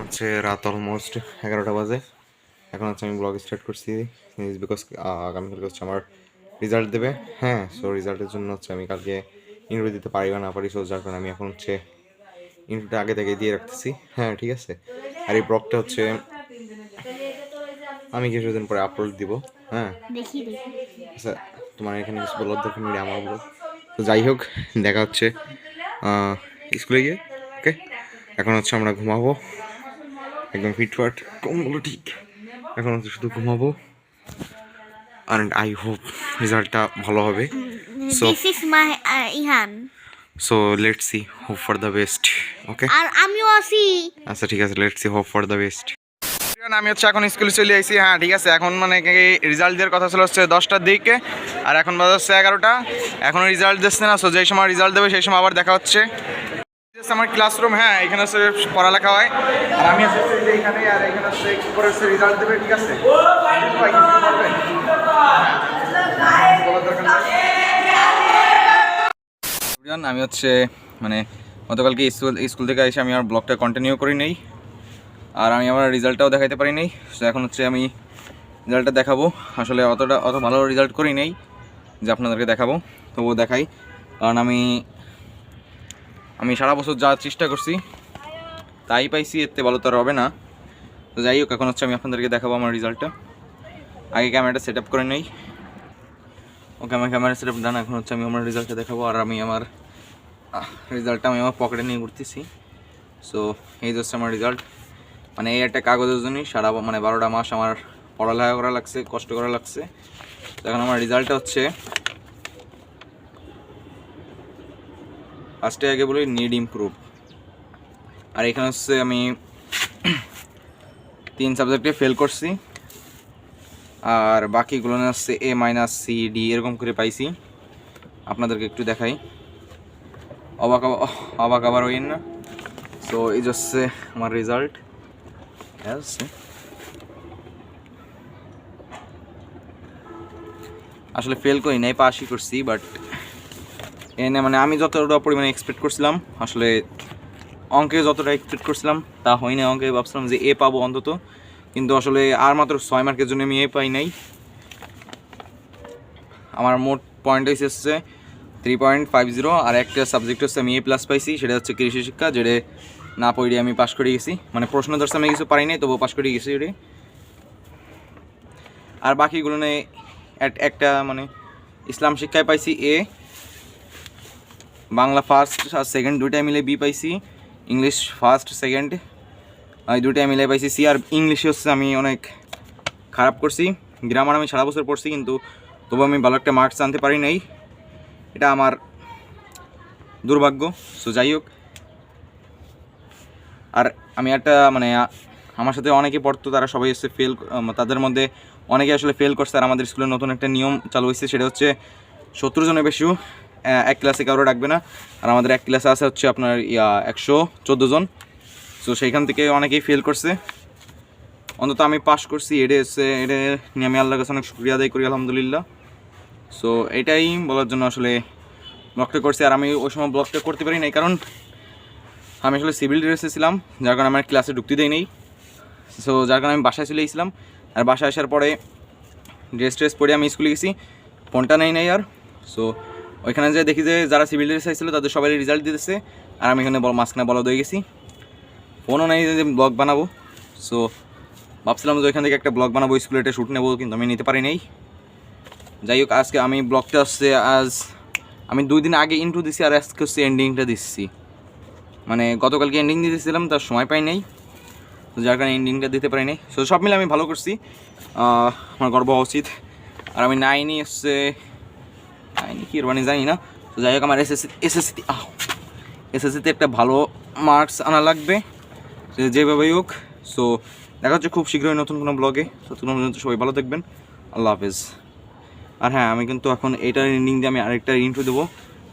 হচ্ছে রাত অলমোস্ট এগারোটা বাজে। এখন হচ্ছে আমি ব্লগ স্টার্ট করছি। ইজ বিকজ আগামীকালকে হচ্ছে আমার রেজাল্ট দেবে। হ্যাঁ সো রেজাল্টের জন্য হচ্ছে আমি কালকে ইন্টারভিউ দিতে পারি বা না পারি সো যার কারণে আমি এখন হচ্ছে ইন্টারভিউটা আগে থেকে দিয়ে রাখতেছি। হ্যাঁ ঠিক আছে? আর এই ব্লগটা হচ্ছে আমি কিছুদিন পরে আপলোড দিব। হ্যাঁ? আচ্ছা তোমার এখানে কিছু বলার দরকার নেই আমার বলো। তো যাই হোক দেখা হচ্ছে স্কুলে গিয়ে ওকে এখন হচ্ছে আমরা ঘুমাবো। একদম ফিটফাট কমগুলো ঠিক। এখন হচ্ছে শুধু ঘুমাবো। আর আই হোপ রেজাল্টটা ভালো হবে। So this is my Ihan so let see hope for the best okay আর আমিও আছি। আচ্ছা ঠিক আছে let see hope for the best আমি হচ্ছে এখন স্কুলে চলে আইছি হ্যাঁ ঠিক আছে এখন মানে রেজাল্ট দেওয়ার কথা ছিল হচ্ছে দশটার দিকে আর এখন বাজে হচ্ছে এগারোটা। এখনও রেজাল্ট দিচ্ছে না সো যেই সময় রেজাল্ট দেবে সেই সময় আবার দেখা হচ্ছে। আমার ক্লাসরুম হ্যাঁ এখানে হচ্ছে পড়ালেখা হয়। আর আমি। আমি হচ্ছে মানে গতকালকে স্কুল স্কুল থেকে এসে আমি আমার ব্লগটা কন্টিনিউ করি নেই। আর আমি আমার রেজাল্টটাও দেখাতে পারি নাই। তো এখন হচ্ছে আমি রেজাল্টটা দেখাবো। আসলে অতটা, অত ভালো রেজাল্ট করি নেই, যে আপনাদেরকে দেখাবো। তবুও দেখাই। কারণ আমি আমি সারা বছর যাওয়ার চেষ্টা করছি, তাই পাইছি, এতে ভালো তো আর হবে না। তো যাই হোক, এখন হচ্ছে আমি আপনাদেরকে দেখাবো আমার রেজাল্টটা। আগে ক্যামেরাটা সেট আপ করে নেই। ওকে, আমার ক্যামেরা সেট আপ ডান এখন হচ্ছে আমি আমার রেজাল্টটা দেখাবো, আর আমি আমার রেজাল্টটা আমি আমার পকেটে নিয়ে ঘুরতেছি। সো এই যে হচ্ছে আমার রেজাল্ট। মানে এই একটা কাগজের জন্যই সারা মানে বারোটা মাস আমার পড়ালেখা করা লাগছে, কষ্ট করা লাগছে। এখন আমার রেজাল্টটা হচ্ছে ফার্স্টে আগে বলি নিড ইমপ্রুভ আর এখানে হচ্ছে আমি তিন সাবজেক্টে ফেল করছি। আর বাকিগুলো হচ্ছে এ মাইনাস সি ডি এরকম করে পাইছি। আপনাদেরকে একটু দেখাই। অবাক অবাক আবার হইন না। সো এই হচ্ছে আমার রেজাল্ট আছে? আসলে ফেল করি নাই পাসই করছি বাট এনে মানে আমি যতটা পরিমাণে এক্সপেক্ট করছিলাম, আসলে অঙ্কে যতটা এক্সপেক্ট করছিলাম, তা হয় না অঙ্কে, ভাবছিলাম যে এ পাবো অন্তত। কিন্তু আসলে আর মাত্র ছয় মার্কের জন্য আমি এ পাই নাই। আমার মোট পয়েন্ট হচ্ছে থ্রি পয়েন্ট ফাইভ জিরো আর একটা সাবজেক্ট হচ্ছে আমি এ প্লাস পাইছি, সেটা হচ্ছে কৃষি শিক্ষা, যেটা না পড়ে আমি পাশ করে গেছি। মানে প্রশ্ন ধরছে আমি কিছু পারি নাই, তবুও পাশ করে গেছি ওটা আর বাকিগুলো নিয়ে এক- একটা মানে ইসলাম শিক্ষায় পাইছি এ বাংলা ফার্স্ট আর সেকেন্ড দুইটাই মিলে বি পাইছি ইংলিশ ফার্স্ট সেকেন্ড এই দুইটাই মিলে পাইছি সি আর ইংলিশে হচ্ছে আমি অনেক খারাপ করছি। গ্রামার আমি সারা বছর পড়ছি, কিন্তু তবু আমি ভালো একটা মার্কস আনতে পারি নাই। এটা আমার দুর্ভাগ্য সো যাই হোক। আর আমি একটা মানে আমার সাথে অনেকে পড়তো, তারা সবাই এসে ফেল তাদের মধ্যে অনেকে আসলে ফেল করছে, আর আমাদের স্কুলে নতুন একটা নিয়ম চালু হয়েছে, সেটা হচ্ছে সত্তর জনের বেশিও এক ক্লাসে কারও রাখবে না। আর আমাদের এক ক্লাসে আছে হচ্ছে আপনার, ইয়া, একশো চোদ্দ জন। সো সেইখান থেকে অনেকেই ফেল করছে। অন্তত আমি পাস করছি এটা এসে এটা নিয়ে আমি আল্লাহর কাছে অনেক শুক্রিয়া আদায় করি, আলহামদুলিল্লাহ। সো এটাই বলার জন্য আসলে ব্লগটা করছি। আর আমি ওই সময় ব্লগটা করতে পারি নাই, কারণ আমি আসলে সিভিল ড্রেসে ছিলাম, যার কারণে আমার ক্লাসে ঢুকতে দেয় নেই। সো যার কারণে আমি বাসায় চলে গেছিলাম। আর বাসায় আসার পরে ড্রেস ট্রেস পরে আমি স্কুলে গেছি, ফোনটা নেই নাই আর। সো ওইখানে যে দেখি যে যারা সিভিল ড্রেস আইছিল, তাদের সবাই রেজাল্ট দিতেছে। আর আমি এখানে মাঝখানে বলা হয়ে গেছি। ফোনও নেই যে ব্লগ বানাবো। সো ভাবছিলাম যে ওইখান থেকে একটা ব্লগ বানাবো স্কুলে একটা শ্যুট নেব, কিন্তু আমি নিতে পারি নাই। যাই হোক, আজকে আমি ব্লগটা আসছে আজ আমি দুই দিন আগে ইন্টু দিছি আর আজকে হচ্ছে এন্ডিংটা দিচ্ছি। মানে গতকালকে এন্ডিং দিতেছিলাম তার সময় পাই নাই। যার কারণে এন্ডিংটা দিতে পারি নাই। সো সব মিলে আমি ভালো করছি। আমার গর্ব উচিত। আর আমি নাইনই এসছে নাইনি কি মানে জানি না। তো যাই হোক, আমার এসএসসি এসএসসি এসএসসিতে একটা ভালো মার্কস আনা লাগবে। যেভাবেই হোক সো দেখা হচ্ছে খুব শীঘ্রই নতুন কোনো ব্লগে ততক্ষণ পর্যন্ত সবাই ভালো দেখবেন আল্লাহ হাফেজ। আর হ্যাঁ আমি কিন্তু এখন এইটার এন্ডিং দিয়ে আমি আরেকটা ইন্ট্রো দেবো।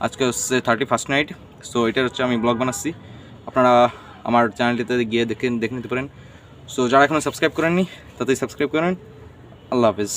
আজকে হচ্ছে থার্টি ফার্স্ট নাইট সো এটার হচ্ছে আমি ব্লগ বানাচ্ছি। আপনারা আমার চ্যানেলটিতে গিয়ে দেখে দেখে নিতে পারেন। সো যারা এখনও সাবস্ক্রাইব করেননি তাতেই সাবস্ক্রাইব করেন। আল্লাহ হাফেজ।